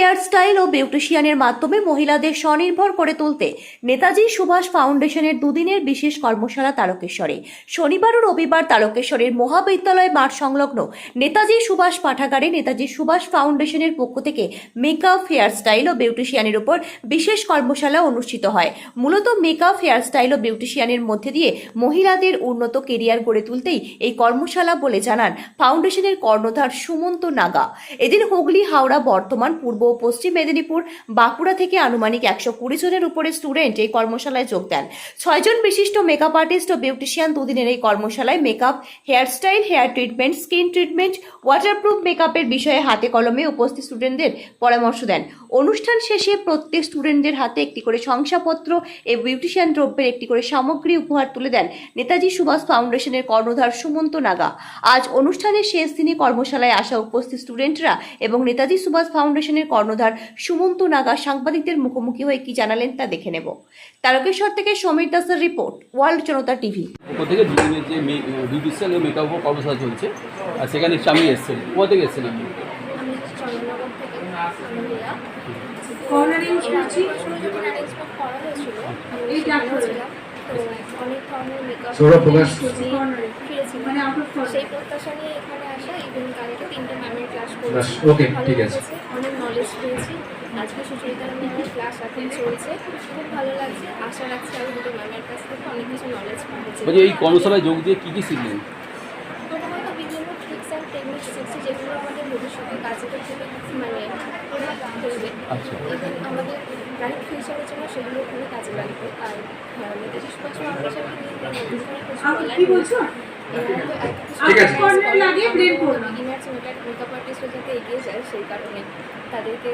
Hair style ও বিউটিশিয়ানের মাধ্যমে মহিলাদের স্বনির্ভর করে তুলতে নেতাজি সুভাষ ফাউন্ডেশনের দুদিনের বিশেষ কর্মশালা তারকেশ্বরে। শনিবার ও রবিবার তারকেশ্বরের মহাবিদ্যালয় মাঠ সংলগ্ন নেতাজি সুভাষ পাঠাগারে নেতাজি সুভাষ ফাউন্ডেশনের পক্ষ থেকে মেকআপ, হেয়ার স্টাইল ও বিউটিশিয়ানের উপর বিশেষ কর্মশালা অনুষ্ঠিত হয়। মূলত মেকআপ, হেয়ার স্টাইল ও বিউটিশিয়ানের মধ্যে দিয়ে মহিলাদের উন্নত কেরিয়ার গড়ে তুলতেই এই কর্মশালা বলে জানান ফাউন্ডেশনের কর্ণধার সুমন্ত নাগা। এদিন হুগলি, হাওড়া বর্তমান পূর্ব পশ্চিম মেদিনীপুর বাঁকুড়া থেকে আনুমানিক একশো কুড়ি জনের উপরে স্টুডেন্ট এই কর্মশালায় যোগ দেন। ছয়জন বিশিষ্ট মেকআপ আর্টিস্ট ও বিউটিশিয়ান দুদিনের এই কর্মশালায় makeup hairstyle hair treatment skin treatment waterproof মেকআপের বিষয়ে হাতে কলমে উপস্থিত স্টুডেন্টদের পরামর্শ দেন। অনুষ্ঠান শেষে প্রত্যেক স্টুডেন্টদের হাতে একটি করে শংসাপত্র এবং বিউটিশিয়ান দ্রব্যের একটি করে সামগ্রী উপহার তুলে দেন নেতাজি সুভাষ ফাউন্ডেশনের কর্ণধার সুমন্ত নাগা। আজ অনুষ্ঠানের শেষ দিনে কর্মশালায় আসা উপস্থিত স্টুডেন্টরা এবং নেতাজি সুভাষ ফাউন্ডেশনের কর্ণধার সুমন্ত নাগা সাংবাদিকদের মুখোমুখি হয়ে কি জানালেন তা দেখে নেব। তারকেশ্বর থেকে সমীর দাসের রিপোর্ট ওয়ার্ল্ড জনতা টিভি। ওপর থেকে দুদিনের যে এবং মেকআপ কর্মশালা চলছে আর সেখানে আমি এসেছেন। কোথা থেকে এসেছেন আপনি? সৌরভ প্রকাশ। ফিরেছিলাম মানে আপনার ফটো। সেই প্রত্যাশা নিয়ে এখানে আসা ইভেন কালকে তিনটে ম্যামের ক্লাস করেছি। ব্যাস, okay, ভালো ঠিক আছে। নলেজ পেয়েছি। আজকে সুচরিতা ম্যামের ক্লাস এখন চলছে। খুব ভালো লাগছে। আশা রাখছি আরও দুটো ম্যামের কাছ থেকে অনেক কিছু নলেজ পাচ্ছি এই কর্মশালায় যোগ দিয়ে কী কী শিখলেন? প্রথমত বিভিন্ন ট্রিক্স অ্যান্ড টেকনিক্স শিখছি যেগুলো আমাদের ভবিষ্যতে কাজে খুবই মানে প্রভাব ফেলবে। আচ্ছা। আমাদের ব্রাইট ফিউচারের জন্য সেগুলো খুবই কাজে লাগবে। আর হ্যাঁ, নেতাজি সুভাষ ফাউন্ডেশনকে নিয়ে ঠিক আছে। মেকআপ মেকআপ আর্টিস্টরা যাতে এগিয়ে যায় সেই কারণে। তাদেরকে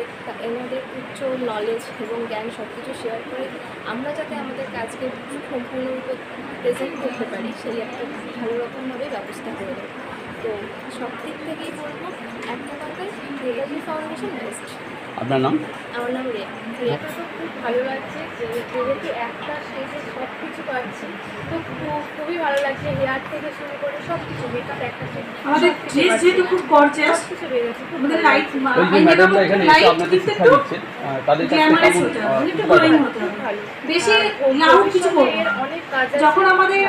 এনাদের উচ্চ নলেজ এবং জ্ঞান সব কিছু শেয়ার করে আমরা যাতে আমাদের কাজকে সম্পূর্ণরূপে প্রেজেন্ট করতে পারি সেই একটা ভালো রকমভাবে ব্যবস্থা করে দেয় তো সব দিক থেকেই বলব একটা ফাউন্ডেশন বেস্ট আপনার নাম? আমার নাম রিয়া। রিয়া তো খুব ভালো লাগছে যেহেতু একটা স্টেজে সব কিছু পাচ্ছি। তো খুবই ভালো লাগছে হেয়ার থেকে শুরু করে সব কিছু মেকআপ একটা আমাদের ড্রেস যেহেতু খুব গর্জিয়াস সব কিছু বেরোচ্ছে আমাদের লাইট লাগছে। ওই যে ম্যাডামরা এখানে এসে আপনাদের শিক্ষা দিচ্ছেন তাদের কাছে গ্ল্যামারাস কেমন? হতে আহ, হবে একটু উপকার গ্লোয়িং? হতে হবে। ভালো। বেশি আর কিছু করব অনেক কাজ যখন আমাদের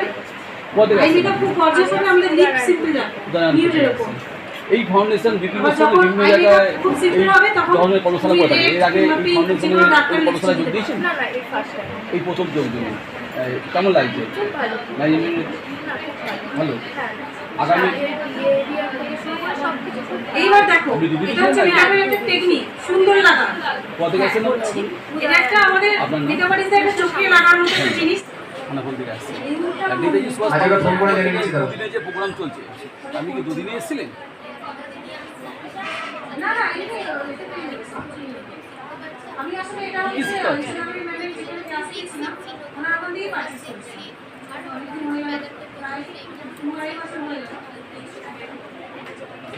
এই ফাউন্ডেশন বিভিন্ন বিভিন্ন জায়গায় ধরনের কর্মশালা করে থাকে এর আগে এই কর্মশালা যোগ দিয়েছেন? না না এই প্রথম যোগ দিলেন। কেমন লাগছে? ভালো হ্যাঁ। আগামী। এইবার দেখো এটা হচ্ছে মেকআপের একটা টেকনিক সুন্দর লাগা। এটা একটা আমাদের একটা চোখে মতো জিনিস। খানাকুল থেকে আসছেন আর নেতাজি সুভাষ আচ্ছা, দুদিনে যে প্রোগ্রাম চলছে আপনি কি দুদিনে এসেছিলেন?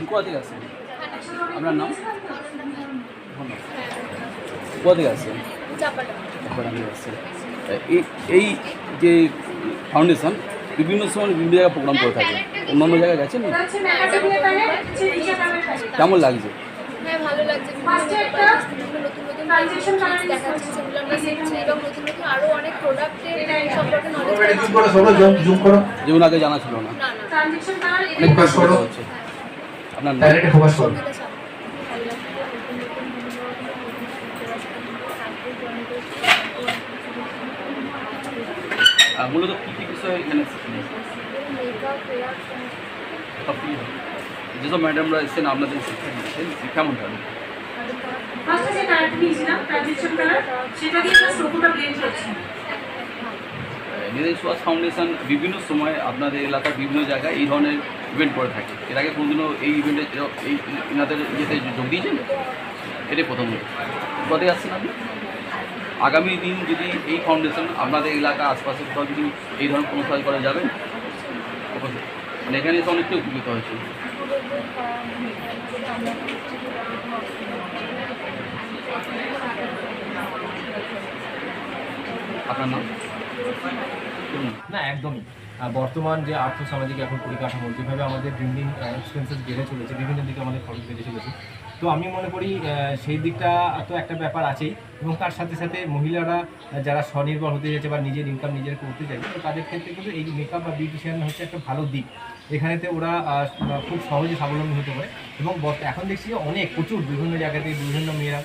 কোথা থেকে আসছেন? আপনার নাম? ধন্যবাদ। কোথা থেকে আসছেন। এই এই যে ফাউন্ডেশন বিভিন্ন সময় বিভিন্ন জায়গায় প্রোগ্রাম করে থাকে। অন্যান্য জায়গায় গেছেন কেমন লাগছে? হ্যাঁ ভালো লাগছে। First এ একটা বিভিন্ন নতুন নতুন transaction colour use দেখাচ্ছে সেগুলো আমরা শিখছি এবং নতুন নতুন আরও অনেক প্রোডাক্টের সম্পর্কে নলেজ যেমন আগে জানা ছিল না। অনেক আপনার নাম ডাইরেক্টে ফোকাস করো সঙ্গীতা সাথে ভালো লাগছে নতুন নতুন বিভিন্ন আর মূলত কী কী বিষয় এখানে যেসব ম্যাডামরা এসেছেন আপনাদের শিক্ষা দিচ্ছেন কেমন হবে ফার্স্টে যে কালারটা নিয়েছিলাম ট্রানজেকশন কালার সেটা দিয়ে জাস্ট লোগোটা ব্লেন্ড করছি নিজের সুভাষ ফাউন্ডেশন বিভিন্ন সময় আপনাদের এলাকার বিভিন্ন জায়গায় এই ধরনের ইভেন্ট করে থাকে এর আগে কোনোদিনও এই ইভেন্টে এই এনাদের ইয়েতে যোগ দিয়েছেন এটাই প্রথম কোথায় আসছেন আপনি আগামী দিন যদি এই ফাউন্ডেশন আপনাদের এলাকা আশপাশে কোথাও যদি এই ধরনের কোনো করা যাবে। মানে এখানে এসে অনেকটাই উপকৃত হয়েছে। আপনার নাম? না, একদমই। বর্তমান যে আর্থসামাজিক এখন পরিকাঠামো, যেভাবে আমাদের দিন দিন এক্সপেন্সেস বেড়ে চলেছে, বিভিন্ন দিকে আমাদের খরচ বেড়ে চলেছে। তো আমি মনে করি সেই দিকটা তো একটা ব্যাপার আছেই। এবং তার সাথে সাথে মহিলারা যারা স্বনির্ভর হতে যাচ্ছে বা নিজের ইনকাম নিজের করতে চাইছে, তো তাদের ক্ষেত্রে কিন্তু এই মেকআপ বা বিউটিশিয়ান হচ্ছে একটা ভালো দিক। এখানেতে ওরা খুব সহজে স্বাবলম্বী হতে পারে এবং এখন দেখছি অনেক, প্রচুর বিভিন্ন জায়গাতে বিভিন্ন মেয়েরা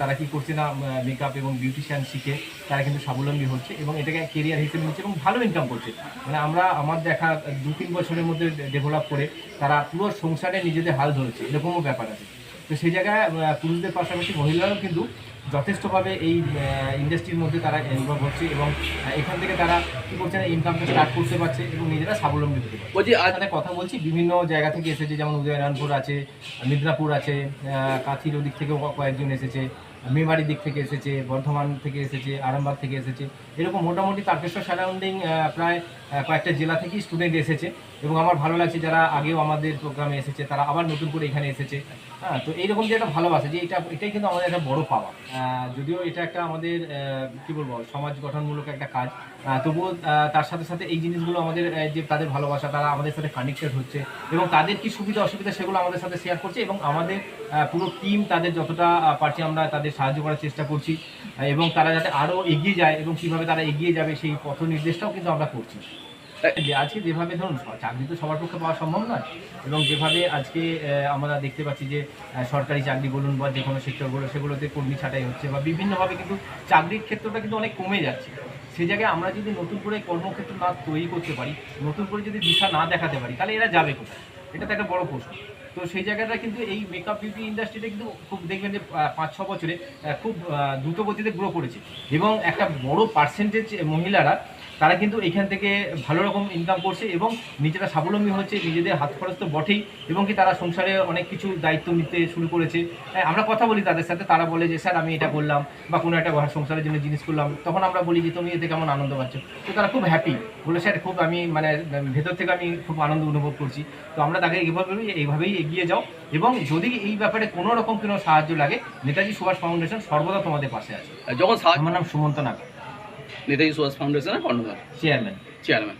তারা কি করছে না মেকআপ এবং বিউটিশিয়ান শিখে তারা কিন্তু স্বাবলম্বী হচ্ছে এবং এটাকে কেরিয়ার হিসেবে নিচ্ছে এবং ভালো ইনকাম করছে। মানে আমরা, আমার দেখা দু তিন বছরের মধ্যে ডেভেলপ করে তারা পুরো সংসারে নিজেদের হাল ধরেছে, এরকমও ব্যাপার আছে। তো সেই জায়গায় পুরুষদের পাশাপাশি মহিলারাও কিন্তু যথেষ্টভাবে এই ইন্ডাস্ট্রির মধ্যে তারা ইনভলভ হচ্ছে এবং এখান থেকে তারা কী করছে না ইনকামটা স্টার্ট করতে পারছে এবং নিজেরা স্বাবলম্বী হতে পারছে। বলছি আজ কথা বলছি বিভিন্ন জায়গা থেকে এসেছে যেমন উদয়নারায়ণপুর আছে মিদনাপুর আছে কাঁথির ওদিক থেকেও কয়েকজন এসেছে। মেমারির দিক থেকে এসেছে, বর্ধমান থেকে এসেছে, আরামবাগ থেকে এসেছে। এরকম মোটামুটি তারকেশ্বর সারাউন্ডিং প্রায় কয়েকটা জেলা থেকেই স্টুডেন্ট এসেছে এবং আমার ভালো লাগছে যারা আগেও আমাদের প্রোগ্রামে এসেছে, তারা আবার নতুন করে এখানে এসেছে। হ্যাঁ তো এইরকম যে একটা ভালোবাসা, যে এটা, এটাই কিন্তু আমাদের একটা বড় পাওয়া। যদিও এটা একটা আমাদের কী বলব, সমাজ গঠনমূলক একটা কাজ। তবুও তার সাথে সাথে এই জিনিসগুলো আমাদের যে তাদের ভালোবাসা, তারা আমাদের সাথে কানেক্টেড হচ্ছে এবং তাদের কি সুবিধা, অসুবিধা সেগুলো আমাদের সাথে শেয়ার করছে এবং আমাদের পুরো টিম তাদের যতটা পারছি আমরা তাদের সাহায্য করার চেষ্টা করছি এবং তারা যাতে আরও এগিয়ে যায় এবং কীভাবে তারা এগিয়ে যাবে সেই পথ নির্দেশটাও কিন্তু আমরা করছি। আজকে যেভাবে ধরুন চাকরি তো সবার পক্ষে পাওয়া সম্ভব নয় এবং যেভাবে আজকে আমরা দেখতে পাচ্ছি যে সরকারি চাকরি বলুন বা যে কোনো সেক্টরগুলো সেগুলোতে কর্মী ছাঁটাই হচ্ছে বা বিভিন্নভাবে কিন্তু চাকরির ক্ষেত্রটা কিন্তু অনেক কমে যাচ্ছে। সেই জায়গায় আমরা যদি নতুন করে কর্মক্ষেত্র না তৈরি করতে পারি, নতুন করে যদি দিশা না দেখাতে পারি, তাহলে এরা যাবে কোথায়? এটা তো একটা বড় প্রশ্ন। তো সেই জায়গাটা কিন্তু এই মেকআপ বিউটি ইন্ডাস্ট্রিটা কিন্তু খুব দেখবেন যে পাঁচ ছ বছরে খুব দ্রুত গতিতে গ্রো করেছে। এবং একটা বড় পার্সেন্টেজ মহিলারা তারা কিন্তু এখান থেকে ভালো রকম ইনকাম করছে এবং নিজেরা স্বাবলম্বী হচ্ছে নিজেদের হাত খরচ তো বটেই এবং কি তারা সংসারে অনেক কিছু দায়িত্ব নিতে শুরু করেছে। হ্যাঁ, আমরা কথা বলি তাদের সাথে তারা বলে যে স্যার আমি এটা করলাম বা কোনো একটা সংসারের জন্য জিনিস করলাম। তখন আমরা বলি যে তুমি এতে কেমন আনন্দ পাচ্ছ? তো তারা খুব হ্যাপি বলে স্যার খুব আমি মানে ভেতর থেকে আমি খুব আনন্দ অনুভব করছি। তো আমরা তাকে এইভাবে এইভাবেই এগিয়ে যাও এবং যদি এই ব্যাপারে কোনো রকম কোনো সাহায্য লাগে নেতাজি সুভাষ ফাউন্ডেশন সর্বদা তোমাদের পাশে আছে। যখন আমার নাম সুমন্ত নাগ। নেতাজি সুভাষ ফাউন্ডেশনের কর্ণধার। Chairman chairman